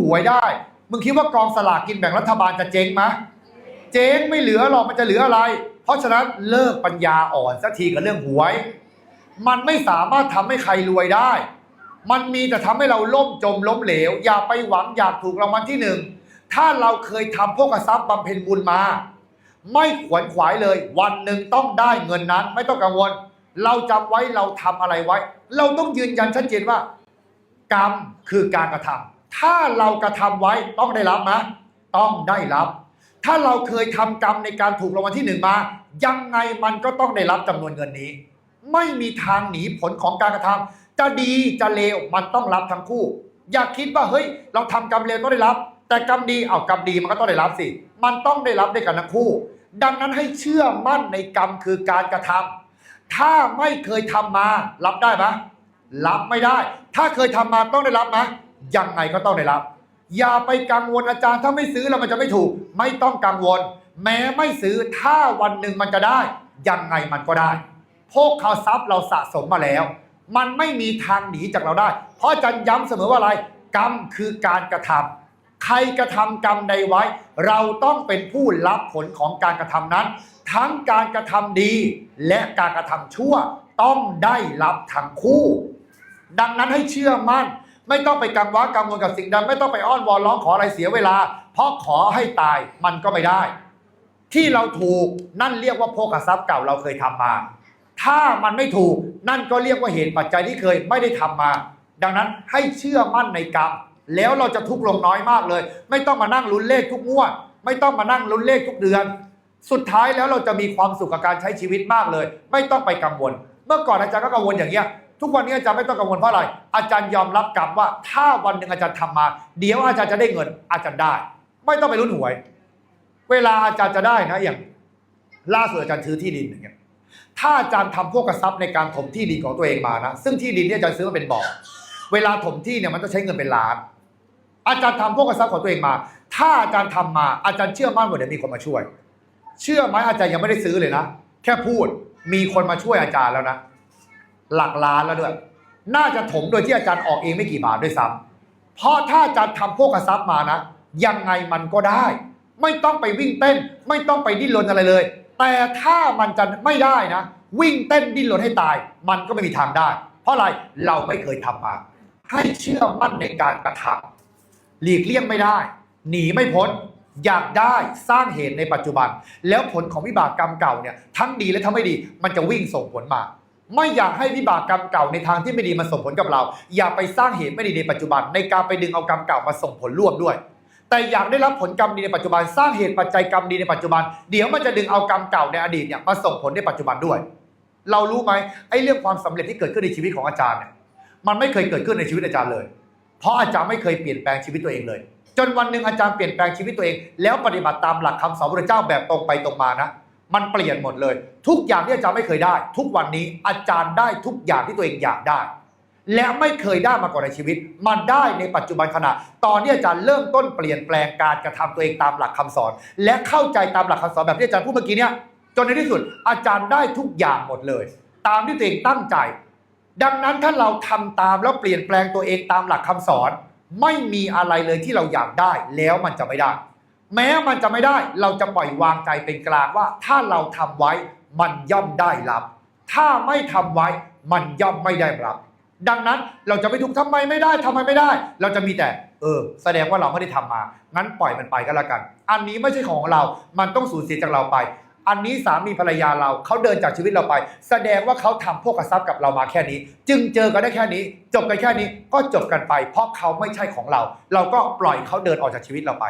หวยได้ มึงคิดว่ากองสลากกินแบ่งรัฐบาลจะเจ๊งไหมเจ๊งไม่เหลือหรอกมันจะเหลืออะไร เพราะฉะนั้นเลิกปัญญาอ่อนสักทีกับเรื่องหวย มันไม่สามารถทำให้ใครรวยได้ มันมีแต่ทำให้เราล่มจมล้มเหลว อย่าไปหวังอยากถูกรางวัลที่หนึ่ง ถ้าเราเคยทำพวกกระซับบำเพ็ญบุญมา ไม่ขวนขวายเลย วันหนึ่งต้องได้เงินนั้น ไม่ต้องกังวล เราจำไว้เราทำอะไรไว้ เราต้องยืนยันชัดเจนว่า กรรมคือการกระทำ ถ้าเรากระทำไว้ต้องได้รับนะต้องได้รับ ถ้าเราเคยทำกรรมในการถูกรางวัลที่หนึ่งมา ยังไงมันก็ต้องได้รับจำนวนเงินนี้ ไม่มีทางหนีผลของการกระทำจะดีจะเลวมันต้องรับทั้งคู่ อย่าคิดว่าเฮ้ย เราทำกรรมเลวต้องได้รับ แต่กรรมดีเอากรรมดีมันก็ต้องได้รับสิ มันต้องได้รับด้วยกันทั้งคู่ ดังนั้นให้เชื่อมั่นในกรรมคือการกระทำถ้าไม่เคยทำมารับได้ไหมรับไม่ได้ ถ้าเคยทำมาต้องได้รับไหม ยังไงก็ต้องได้รับ อย่าไปกังวลอาจารย์ถ้าไม่ซื้อแล้วมันจะไม่ถูก ไม่ต้องกังวล แม้ไม่ซื้อถ้าวันหนึ่งมันจะได้ ยังไงมันก็ได้พวกเขาทรัพย์เราสะสมมาแล้ว มันไม่มีทางหนีจากเราได้ เพราะอาจารย์ย้ำเสมอว่าอะไร กรรมคือการกระทำใครกระทำกรรมใดไว้ เราต้องเป็นผู้รับผลของการกระทำนั้น ทั้งการกระทำดีและการกระทำชั่ว ต้องได้รับทั้งคู่ ดังนั้นให้เชื่อมั่น ไม่ต้องไปกังวลกังวลกับสิ่งใดไม่ต้องไปอ้อนวอนร้องขออะไรเสียเวลา เพราะขอให้ตายมันก็ไม่ได้ ที่เราถูกนั่นเรียกว่าโภคทรัพย์เก่าเราเคยทำมา ถ้ามันไม่ถูกนั่นก็เรียกว่าเหตุปัจจัยที่เคยไม่ได้ทำมา ดังนั้นให้เชื่อมั่นในกรรมแล้วเราจะทุกข์ลงน้อยมากเลย ไม่ต้องมานั่งลุ้นเลขทุกงวด ไม่ต้องมานั่งลุ้นเลขทุกเดือน สุดท้ายแล้วเราจะมีความสุขกับการใช้ชีวิตมากเลย ไม่ต้องไปกังวล เมื่อก่อนอาจารย์ก็กังวลอย่างเงี้ย ทุกวันนี้อาจารย์ไม่ต้องกังวลเพราะอะไร อาจารย์ยอมรับกรรมว่า ถ้าวันหนึ่งอาจารย์ทำมา เดี๋ยวอาจารย์จะได้เงินอาจารย์ได้ ไม่ต้องไปลุ้นหวย เวลาอาจารย์จะได้นะอย่างล่าสุดอาจารย์ซื้อที่ดินอย่างเงี้ยถ้าอาจารย์ทำพวกกระซับในการถมที่ดินของตัวเองมานะซึ่งที่ดินเนี่ยอาจารย์ซื้อมาเป็นบ่อเวลาถมที่เนี่ยมันต้องใช้เงินเป็นล้าน อาจารย์ทำพวกกระซับของตัวเองมา ถ้าอาจารย์ทำมา อาจารย์เชื่อมั่นว่าเดี๋ยวมีคนมาช่วย เชื่อไหมอาจารย์ยังไม่ได้ซื้อเลยนะแค่พูดมีคนมาช่วยอาจารย์แล้วนะ หลักล้านแล้วด้วย น่าจะถมโดยที่อาจารย์ออกเองไม่กี่บาทด้วยซ้ำเพราะถ้าอาจารย์ทำพวกกระซับมานะ ยังไงมันก็ได้ ไม่ต้องไปวิ่งเต้น ไม่ต้องไปดิ้นรนอะไรเลย แต่ถ้ามันจะไม่ได้นะ วิ่งเต้นดิ้นรนให้ตาย มันก็ไม่มีทางได้ เพราะอะไรเราไม่เคยทำมา ให้เชื่อมั่นในการกระทำหลีกเลี่ยงไม่ได้ หนีไม่พ้นอยากได้สร้างเหตุในปัจจุบัน แล้วผลของวิบากกรรมเก่าเนี่ยทั้งดีและทั้งไม่ดี มันจะวิ่งส่งผลมา ไม่อยากให้วิบากกรรมเก่าในทางที่ไม่ดีมาส่งผลกับเรา อย่าไปสร้างเหตุไม่ดีในปัจจุบัน ในการไปดึงเอากรรมเก่ามาส่งผลร่วมด้วย แต่อยากได้รับผลกรรมดีในปัจจุบัน สร้างเหตุปัจจัยกรรมดีในปัจจุบัน เดี๋ยวมันจะดึงเอากรรมเก่าในอดีตเนี่ยมาส่งผลในปัจจุบันด้วย เรารู้ไหมไอ้เรื่องความสำเร็จที่เกิดขึ้นในชีวิตของอาจารย์เนี่ยมันไม่เคยเกิดขึ้นในชีวิตอาจารย์เลย เพราะอาจารย์ไม่เคยเปลี่ยนแปลงชีวิตตัวเองเลย จนวันหนึ่งอาจารย์เปลี่ยนแปลงชีวิตตัวเอง แล้วปฏิบัติตามหลักคำสอนพระเจ้าแบบตรงไปตรงมานะ มันเปลี่ยนหมดเลย ทุกอย่างที่อาจารย์ไม่เคยได้ ทุกวันนี้อาจารย์ได้ทุกอย่างที่ตัวเองอยากได้ และไม่เคยได้มาก่อนในชีวิต มันได้ในปัจจุบันขณะ ตอนที่อาจารย์เริ่มต้นเปลี่ยนแปลงการกระทำตัวเองตามหลักคำสอน และเข้าใจตามหลักคำสอนแบบที่อาจารย์พูดเมื่อกี้เนี่ยจนในที่สุด อาจารย์ได้ทุกอย่างหมดเลย ตามที่ตัวเองตั้งใจ ดังนั้นถ้าเราทำตามแล้วเปลี่ยนแปลงตัวเองตามหลักคำสอน ไม่มีอะไรเลยที่เราอยากได้แล้วมันจะไม่ได้ แม้มันจะไม่ได้ เราจะปล่อยวางใจเป็นกลางว่า ถ้าเราทำไว้มันย่อมได้รับ ถ้าไม่ทำไว้มันย่อมไม่ได้รับ ดังนั้นเราจะไม่ทุกข์ทำไมไม่ได้ทำไมไม่ได้ เราจะมีแต่ เออ แสดงว่าเราไม่ได้ทำมา งั้นปล่อยมันไปก็แล้วกัน อันนี้ไม่ใช่ของเรา มันต้องสูญเสียจากเราไป อันนี้สามีภรรยาเราเขาเดินจากชีวิตเราไป แสดงว่าเขาทำพวกกระซับกับเรามาแค่นี้ จึงเจอกันได้แค่นี้ จบกันแค่นี้ก็จบกันไป เพราะเขาไม่ใช่ของเรา เราก็ปล่อยเขาเดินออกจากชีวิตเราไป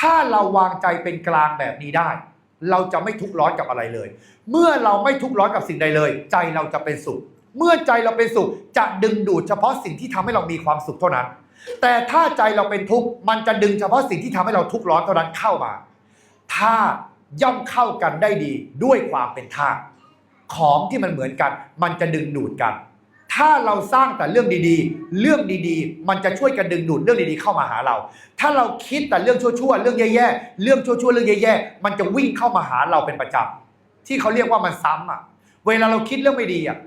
ถ้าเราวางใจเป็นกลางแบบนี้ได้ เราจะไม่ทุกข์ร้อนกับอะไรเลย เมื่อเราไม่ทุกข์ร้อนกับสิ่งใดเลย ใจเราจะเป็นสุข เมื่อใจเราเป็นสุขจะดึงดูดเฉพาะสิ่งที่ทำให้เรามีความสุขเท่านั้น แต่ถ้าใจเราเป็นทุกข์มันจะดึงเฉพาะสิ่งที่ทำให้เราทุกข์ร้อนเท่านั้นเข้ามา ถ้าย่อมเข้ากันได้ดีด้วยความเป็นธาตุของที่มันเหมือนกัน มันจะดึงดูดกัน ถ้าเราสร้างแต่เรื่องดีๆ เรื่องดีๆ มันจะช่วยกันดึงดูดเรื่องดีๆเข้ามาหาเรา ถ้าเราคิดแต่เรื่องชั่วๆ เรื่องแย่ๆ เรื่องชั่วๆ เรื่องแย่ๆ มันจะวิ่งเข้ามาหาเราเป็นประจำที่เขาเรียกว่ามันซ้ำอะ เวลาเราคิดเรื่องไม่ดีอะ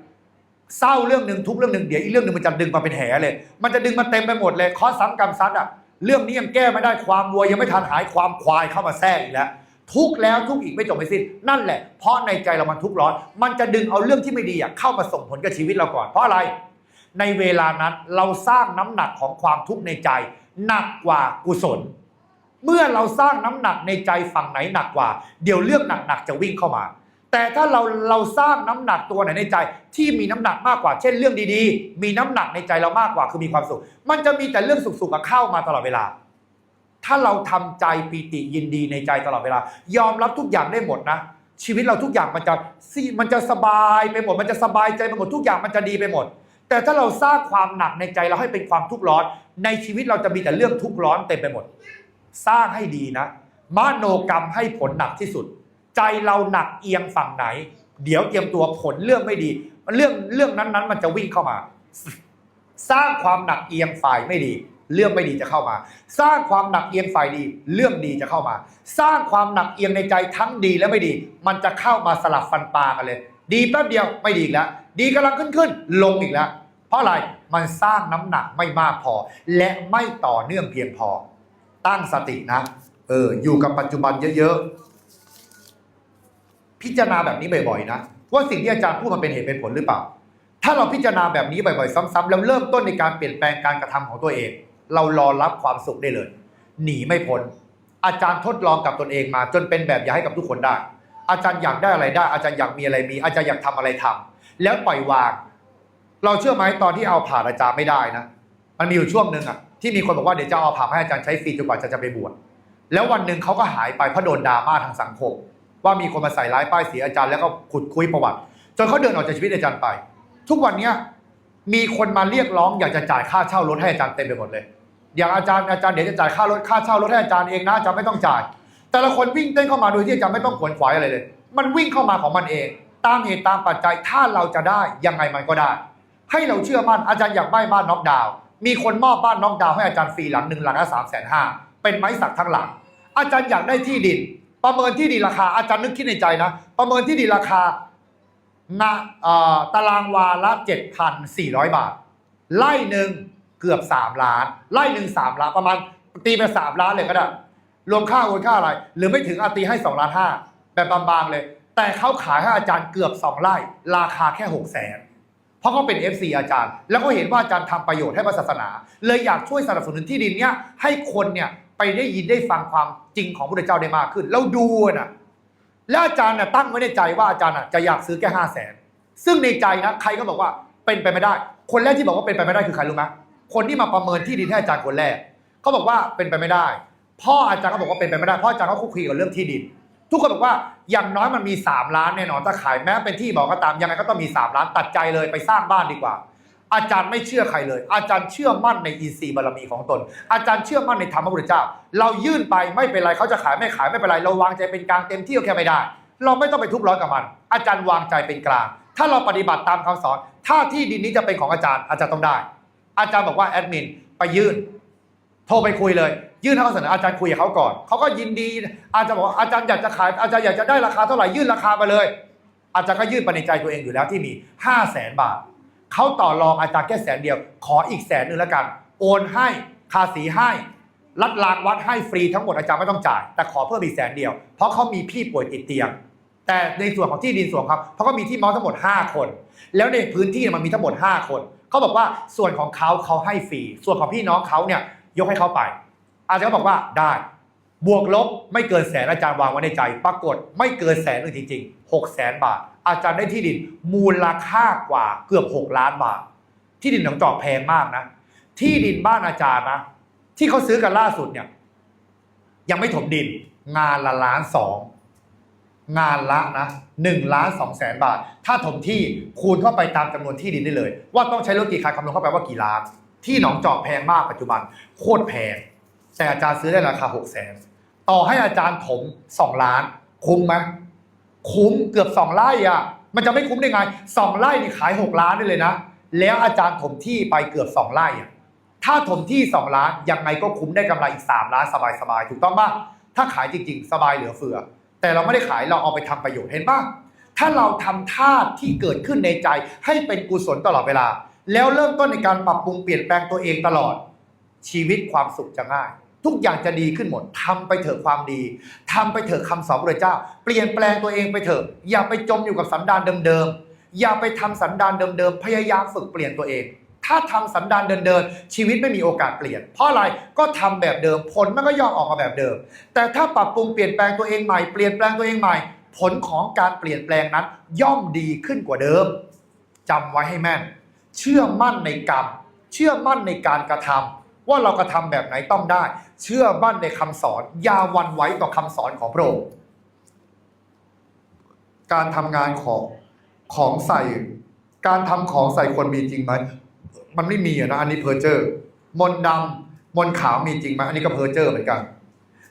เศร้าเรื่องหนึ่งทุกเรื่องหนึ่งเดี๋ยวอีกเรื่องหนึ่งมันจะดึงมาเป็นแหเลย มันจะดึงมาเต็มไปหมดเลยข้อซ้ำกรรมซัดอะ เรื่องนี้ยังแก้ไม่ได้ความวัวยังไม่ทันหายความควายเข้ามาแทรกอีกแล้ว ทุกแล้วทุกอีกไม่จบไม่สิ้น นั่นแหละ เพราะในใจเรามันทุกข์ร้อน มันจะดึงเอาเรื่องที่ไม่ดีเข้ามาส่งผลกับชีวิตเราก่อน เพราะอะไร ในเวลานั้นเราสร้างน้ำหนักของความทุกข์ในใจ หนักกว่ากุศล เมื่อเราสร้างน้ำหนักในใจฝั่งไหนหนักกว่า เดี๋ยวเรื่องหนักๆจะวิ่งเข้ามา แต่ถ้าเราเราสร้างน้ำหนักตัวไหนในใจ ที่มีน้ำหนักมากกว่า เช่นเรื่องดีๆ มีน้ำหนักในใจเรามากกว่าคือมีความสุข มันจะมีแต่เรื่องสุขๆเข้ามาตลอดเวลา ถ้าเราทำใจปีติยินดีในใจตลอดเวลา ยอมรับทุกอย่างได้หมดนะ ชีวิตเราทุกอย่างมันจะมันจะสบายไปหมด มันจะสบายใจไปหมดทุกอย่างมันจะดีไปหมด แต่ถ้าเราสร้างความหนักในใจเราให้เป็นความทุกข์ร้อน ในชีวิตเราจะมีแต่เรื่องทุกข์ร้อนเต็มไปหมด สร้างให้ดีนะมโนกรรมให้ผลหนักที่สุด ใจเราหนักเอียงฝั่งไหน เดี๋ยวเตรียมตัวผลเรื่องไม่ดีเรื่องเรื่องนั้นๆ มันจะวิ่งเข้ามา สร้างความหนักเอียงฝ่ายไม่ดี เรื่องไม่ดีจะเข้ามา สร้างความหนักเอียงฝ่ายดี เรื่องดีจะเข้ามา สร้างความหนักเอียงในใจทั้งดีและไม่ดี มันจะเข้ามาสลับฟันปลากันเลย ดีแป๊บเดียวไม่ดีอีกแล้ว ดีกำลังขึ้นขึ้นลงอีกแล้ว เพราะอะไรมันสร้างน้ำหนักไม่มากพอ และไม่ต่อเนื่องเพียงพอ ตั้งสตินะเอออยู่กับปัจจุบันเยอะๆพิจารณาแบบนี้บ่อยๆนะว่าสิ่งที่อาจารย์พูดมันเป็นเหตุเป็นผลหรือเปล่าถ้าเราพิจารณาแบบนี้บ่อยๆ ซ้ำๆแล้วเริ่มต้นในการเปลี่ยนแปลงการกระทำของตัวเอง เรารอรับความสุขได้เลย หนีไม่พ้นอาจารย์ทดลองกับตนเองมา จนเป็นแบบอย่างให้กับทุกคนได้ อาจารย์อยากได้อะไรได้ อาจารย์อยากมีอะไรมี อาจารย์อยากทำอะไรทำแล้วปล่อยวาง เราเชื่อไหมตอนที่เอาผ่านอาจารย์ไม่ได้นะมันมีอยู่ช่วงหนึ่งอะที่มีคนบอกว่าเดี๋ยวจะเอาผ่าให้อาจารย์ใช้ฟรีจนกว่าอาจารย์จะไปบวชแล้ววันหนึ่งเขาก็หายไปเพราะโดนดราม่าทางสังคม ว่ามีคนมาใส่ร้ายป้ายสีอาจารย์แล้วก็ขุดคุยประวัติจนเขาเดินออกจากชีวิตอาจารย์ไป ทุกวันเนี้ย มีคนมาเรียกร้องอยากจะจ่ายค่าเช่ารถให้อาจารย์เต็มไปหมดเลย อย่างอาจารย์อาจารย์เดี๋ยวจะจ่ายค่ารถค่าเช่ารถให้อาจารย์เองนะอาจารย์ไม่ต้องจ่าย แต่ละคนวิ่งเต้นเข้ามาโดยที่อาจารย์ไม่ต้องขวนขวายอะไรเลย มันวิ่งเข้ามาของมันเอง ตามเหตุตามปัจจัยถ้าเราจะได้ยังไงมันก็ได้ ให้เราเชื่อมั่นอาจารย์อยากได้บ้านน็อกดาวมีคนมอบบ้านน็อกดาวให้อาจารย์ฟรีหลังหนึ่งหลังละสามแสนห้าเป็นไม้สักทั้งหลัง อาจารย์อยากได้ที่ดิน ประเมินที่ดินราคาอาจารย์นึกคิดในใจนะ ประเมินที่ดินราคา ณเอ่อตารางวาละ 7,400 บาทไร่หนึ่งเกือบ 3 ล้านไร่หนึ่ง3ล้านประมาณตีไป3ล้านเลยก็ได้ รวมค่าโอนค่าอะไร หรือไม่ถึงอาตีให้2ล้านห้าแบบบางๆเลย แต่เขาขายให้อาจารย์เกือบ 2 ไร่ ราคาแค่6 0 0 0 0นเพราะเขาเป็น FC อาจารย์ แล้วก็เห็นว่าอาจารย์ทำประโยชน์ให้พระศาสนา เลยอยากช่วยสนับสนุนที่ดินเนี้ยให้คนเนี่ยไปได้ยินได้ฟังความจริงของพระเจ้าได้มากขึ้น แล้วดูน่ะ แล้วอาจารย์น่ะตั้งไว้ในใจว่าอาจารย์น่ะจะอยากซื้อแค่ห้าแสนซึ่งในใจนะใครก็บอกว่าเป็นไปไม่ได้ คนแรกที่บอกว่าเป็นไปไม่ได้คือใครรู้ไหมคนที่มาประเมินที่ดินให้อาจารย์คนแรกเขาบอกว่าเป็นไปไม่ได้ พ่ออาจารย์ก็บอกว่าเป็นไปไม่ได้พ่ออาจารย์ก็คุกคีกับเรื่องที่ดิน ทุกคนบอกว่าอย่างน้อยมันมี 3 ล้านแน่นอนถ้าขายแม้เป็นที่บอกก็ตามยังไงก็ต้องมี 3 ล้านตัดใจเลยไปสร้างบ้านดีกว่า อาจารย์ไม่เชื่อใครเลย อาจารย์เชื่อมั่นในอินทรีบารมีของตน อาจารย์เชื่อมั่นในธรรมพระพุทธเจ้า เรายื่นไปไม่เป็นไรเขาจะขายไม่ขายไม่เป็นไรเราวางใจเป็นกลางเต็มที่ก็แค่ไม่ได้ เราไม่ต้องไปทุกข์ร้อนกับมัน อาจารย์วางใจเป็นกลาง ถ้าเราปฏิบัติตามคำสอน ถ้าที่ดินนี้จะเป็นของอาจารย์ อาจารย์ต้องได้ อาจารย์บอกว่าแอดมินไปยื่น โทรไปคุยเลย ยื่นให้เขาเสนออาจารย์คุยกับเขาก่อนเขาก็ยินดี อาจารย์บอกอาจารย์อยากจะขายอาจารย์อยากจะได้ราคาเท่าไหร่ยื่นราคามาเลย อาจารย์ก็ยื่นไปในใจตัวเองอยู่แล้วที่มี 5 0 0แสนบาท เขาต่อรองอาจารย์แค่แสนเดียว ขออีกแสนหนึ่งแล้วกัน โอนให้คาสีให้รัดรางวัดให้ฟรีทั้งหมดอาจารย์ไม่ต้องจ่าย แต่ขอเพิ่มอีกแสนเดียว เพราะเขามีพี่ป่วยติดเตียง แต่ในส่วนของที่ดินส่วนครับเพราะเขามีที่มาส์ทั้งหมด 5 คน แล้วในพื้นที่มันมีทั้งหมด 5 คนเขาบอกว่าส่วนของเขาเขาให้ฟรีส่วนของพี่น้องเขาเนี่ยยกให้เขาไป อาจารย์ก็บอกว่าได้ บวกลบไม่เกินแสนอาจารย์วางไว้ในใจ ปรากฏไม่เกินแสนหนึ่งจริงๆ6แสนบาท อาจารย์ได้ที่ดินมูลค่ากว่าเกือบ 6 ล้านบาท ที่ดินหนองจอกแพงมากนะ ที่ดินบ้านอาจารย์นะ ที่เขาซื้อกันล่าสุดเนี่ย ยังไม่ถมดิน งานละล้านสองงานละนะหนึ่งล้านสองแสนบาท ถ้าถมที่คูณเข้าไปตามจำนวนที่ดินได้เลย ว่าต้องใช้รถกี่คันคำนวณเข้าไปว่ากี่ล้าน ที่หนองจอกแพงมากปัจจุบัน โคตรแพงแต่อาจารย์ซื้อได้ราคาหกแสน ต่อให้อาจารย์ถมสองล้าน คุ้มไหมคุ้มเกือบสองไร่อะ มันจะไม่คุ้มได้ไงสองไร่นี่ขายหกล้านได้เลยนะ แล้วอาจารย์ถมที่ไปเกือบสองไร่อะถ้าถมที่2ล้านยังไงก็คุ้มได้กำไรอีก3ล้านสบายๆถูกต้องป่ะถ้าขายจริง ๆ สบายเหลือเฟือ แต่เราไม่ได้ขายเราเอาไปทำประโยชน์เห็นป่ะถ้าเราทำท่าที่เกิดขึ้นในใจให้เป็นกุศลตลอดเวลา แล้วเริ่มต้นในการปรับปรุงเปลี่ยนแปลงตัวเองตลอด ชีวิตความสุขจะง่าย ทุกอย่างจะดีขึ้นหมดทำไปเถอะความดีทำไปเถอะคำสอนพระเจ้า เปลี่ยนแปลงตัวเองไปเถอะ อย่าไปจมอยู่กับสันดานเดิมๆ อย่าไปทำสันดานเดิมๆ พยายามฝึกเปลี่ยนตัวเอง ถ้าทำสันดานเดินๆ ชีวิตไม่มีโอกาสเปลี่ยน เพราะอะไร ก็ทำแบบเดิม ผลมันก็ย่อมออกมาแบบเดิม แต่ถ้าปรับปรุงเปลี่ยนแปลงตัวเองใหม่ เปลี่ยนแปลงตัวเองใหม่ ผลของการเปลี่ยนแปลงนั้น ย่อมดีขึ้นกว่าเดิมจำไว้ให้แม่น เชื่อมั่นในกรรม เชื่อมั่นในการกระทำ ว่าเรากระทำแบบไหนต้องได้ เชื่อมั่นในคำสอน อย่าวันไว้ต่อคำสอนของพระองค์การทำงานของของใส่ การทำของใส่คนมีจริงไหมมันไม่มีนะอันนี้เพอร์เจอร์มนดำมนขาวมีจริงไหมอันนี้ก็เพอร์เจอร์เหมือนกัน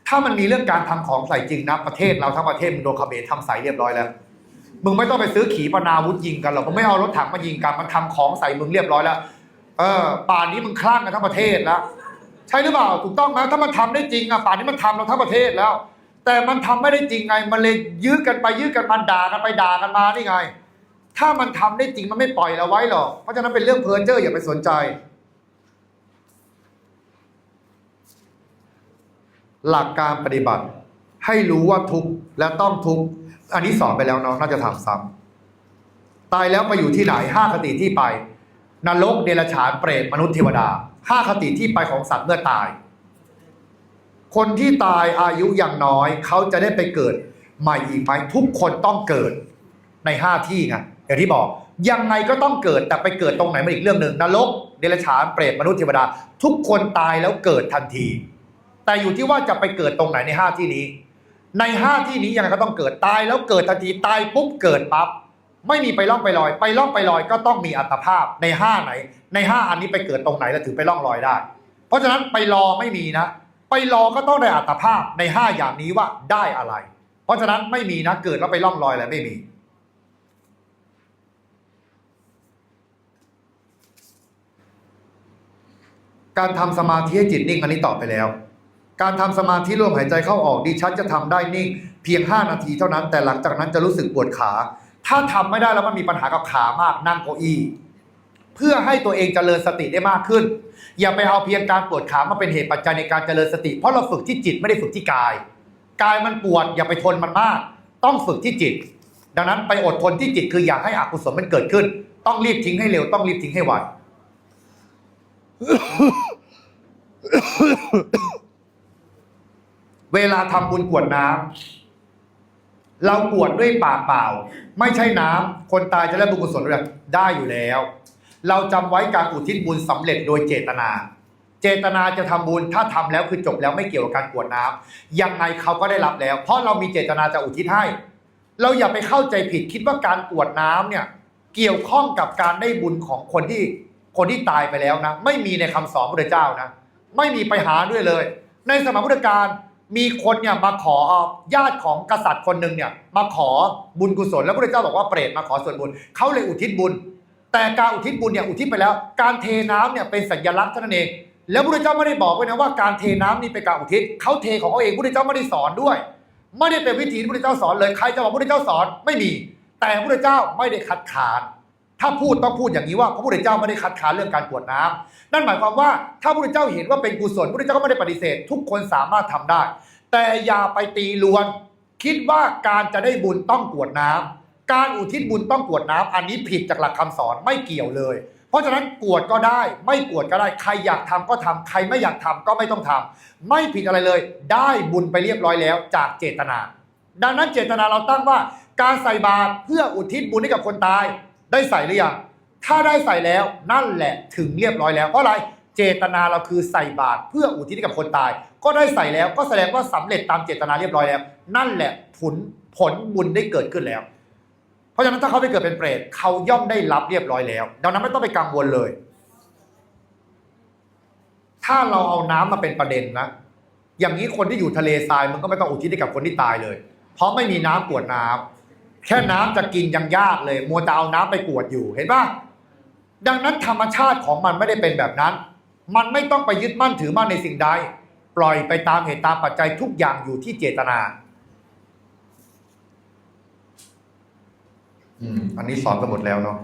ถ้ามันมีเรื่องการทำของใส่จริงนะประเทศเราทั้งประเทศมึงโดนเขมรทำใส่เรียบร้อยแล้วมึงไม่ต้องไปซื้อขีปนาวุธยิงกันหรอกมึงไม่เอารถถังมายิงกันมันทำของใส่มึงเรียบร้อยแล้ว เออป่านนี้มึงคลั่งกันทั้งประเทศแล้วใช่หรือเปล่าถูกต้องไหมถ้ามันทำได้จริงอะป่านนี้มันทำเราทั้งประเทศแล้ว แต่มันทำไม่ได้จริงไง มันเลยยื้อกันไปยื้อกันมาด่ากันไปด่ากันมานี่ไง ถ้ามันทำได้จริงมันไม่ปล่อยเราไว้หรอกเพราะฉะนั้นเป็นเรื่องเพลินเจอร์อย่าไปสนใจ หลักการปฏิบัติ ให้รู้ว่าทุกข์และต้องทุกข์อันนี้สอนไปแล้วเนาะน่าจะถามซ้ำตายแล้วไปอยู่ที่ไหนห้าคติที่ไป นรกเดรัจฉานเปรตมนุษย์เทวดาห้าคติที่ไปของสัตว์เมื่อตาย คนที่ตายอายุอย่างน้อยเขาจะได้ไปเกิดใหม่อีกไหมทุกคนต้องเกิดในห้าที่ไงอย่างที่บอกยังไงก็ต้องเกิดแต่ไปเกิดตรงไหนมันอีกเรื่องหนึ่งนรกเดรัจฉานเปรตมนุษย์เทวดา ทุกคนตายแล้วเกิดทันที แต่อยู่ที่ว่าจะไปเกิดตรงไหนในห้าที่นี้ ในห้าที่นี้ยังไงก็ต้องเกิดตายแล้วเกิดทันทีตายปุ๊บเกิดปั๊บ ไม่มีไปล่องไปลอย ไปล่องไปลอยก็ต้องมีอัตภาพในห้าไหน ในห้าอันนี้ไปเกิดตรงไหนแล้วถึงไปล่องลอยได้ เพราะฉะนั้นไปรอไม่มีนะ ไปรอก็ต้องได้อัตภาพในห้าอย่างนี้ว่าได้อะไร เพราะฉะนั้นไม่มีนะเกิดแล้วไปล่องลอยอะไรไม่มีการทำสมาธิให้จิตนิ่งอันนี้ตอบไปแล้ว การทำสมาธิลมหายใจเข้าออกดิฉันจะทำได้นิ่ง เพียง 5 นาทีเท่านั้น แต่หลังจากนั้นจะรู้สึกปวดขา ถ้าทำไม่ได้แล้วมันมีปัญหากับขามากนั่งเก้าอี้ เพื่อให้ตัวเองเจริญสติได้มากขึ้น อย่าไปเอาเพียงการปวดขามาเป็นเหตุปัจจัยในการเจริญสติ เพราะเราฝึกที่จิตไม่ได้ฝึกที่กาย กายมันปวดอย่าไปทนมันมาก ต้องฝึกที่จิต ดังนั้นไปอดทนที่จิตคืออยากให้อกุศลมันเกิดขึ้น ต้องรีบทิ้งให้เร็วต้องรีบทิ้งให้ไวเวลาทำบุญกวดน้ำ เรากรวดด้วยปากเปล่า ไม่ใช่น้ำคนตายจะได้บุญกุศลหรือยังได้อยู่แล้ว เราจำไว้การอุทิศบุญสำเร็จโดยเจตนา เจตนาจะทำบุญถ้าทำแล้วคือจบแล้วไม่เกี่ยวกับการกวดน้ำยังไงเขาก็ได้รับแล้ว เพราะเรามีเจตนาจะอุทิศให้ เราอย่าไปเข้าใจผิดคิดว่าการกวดน้ำเนี่ยเกี่ยวข้องกับการได้บุญของคนที่คนที่ตายไปแล้วนะ ไม่มีในคำสอนพระเจ้านะ ไม่มีไปหาด้วยเลย ในสมัยพุทธกาล มีคนเนี่ยมาขอญาติของกษัตริย์คนหนึ่งเนี่ยมาขอบุญกุศลแล้วพระเจ้าบอกว่าเปรตมาขอส่วนบุญเขาเลยอุทิศบุญ แต่การอุทิศบุญเนี่ยอุทิศไปแล้ว การเทน้ำเนี่ยเป็นสัญลักษณ์เท่านั้นเอง แล้วพระเจ้าไม่ได้บอกไว้นะว่าการเทน้ำนี่เป็นการอุทิศเขาเทของเขาเองพระเจ้าไม่ได้สอนด้วย ไม่ได้เป็นวิธีที่พระเจ้าสอนเลยใครจะบอกพระเจ้าสอนไม่มี แต่พระเจ้าไม่ได้คัดค้าน ถ้าพูดต้องพูดอย่างนี้ว่าพระพุทธเจ้าไม่ได้คัดค้านเรื่องการกวดน้ำนั่นหมายความว่าถ้าพระพุทธเจ้าเห็นว่าเป็นกุศลพระพุทธเจ้าก็ไม่ได้ปฏิเสธ ทุกคนสามารถทำได้ แต่อย่าไปตีลวน คิดว่าการจะได้บุญต้องกวดน้ำการอุทิศบุญต้องกวดน้ำอันนี้ผิดจากหลักคำสอนไม่เกี่ยวเลย เพราะฉะนั้นกวดก็ได้ ไม่กวดก็ได้ใครอยากทำก็ทำใครไม่อยากทำก็ไม่ต้องทำไม่ผิดอะไรเลย ได้บุญไปเรียบร้อยแล้ว จากเจตนา ดังนั้นเจตนาเราตั้งว่า การใส่บาตรเพื่ออุทิศบุญให้กับคนตาย ได้ใส่หรือยังถ้าได้ใส่แล้วนั่นแหละถึงเรียบร้อยแล้วเพราะอะไรเจตนาเราคือใส่บาตรเพื่ออุทิศให้กับคนตาย ก็ได้ใส่แล้วก็แสดงว่าสำเร็จตามเจตนาเรียบร้อยแล้ว นั่นแหละผลผลบุญได้เกิดขึ้นแล้ว เพราะฉะนั้นถ้าเขาไปเกิดเป็นเปรตเขาย่อมได้รับเรียบร้อยแล้ว ดังนั้นไม่ต้องไปกังวลเลย ถ้าเราเอาน้ำมาเป็นประเด็นนะอย่างนี้คนที่อยู่ทะเลทรายมันก็ไม่ต้องอุทิศให้กับคนที่ตายเลย เพราะไม่มีน้ำกวดน้ำ แค่น้ำจะกินยังยากเลย มัวจะเอาน้ำไปกวดอยู่เห็นปะดังนั้นธรรมชาติของมันไม่ได้เป็นแบบนั้น มันไม่ต้องไปยึดมั่นถือมั่นในสิ่งใด ปล่อยไปตามเหตุตามปัจจัยทุกอย่างอยู่ที่เจตนา อืม อันนี้สอนกันหมดแล้วเนาะ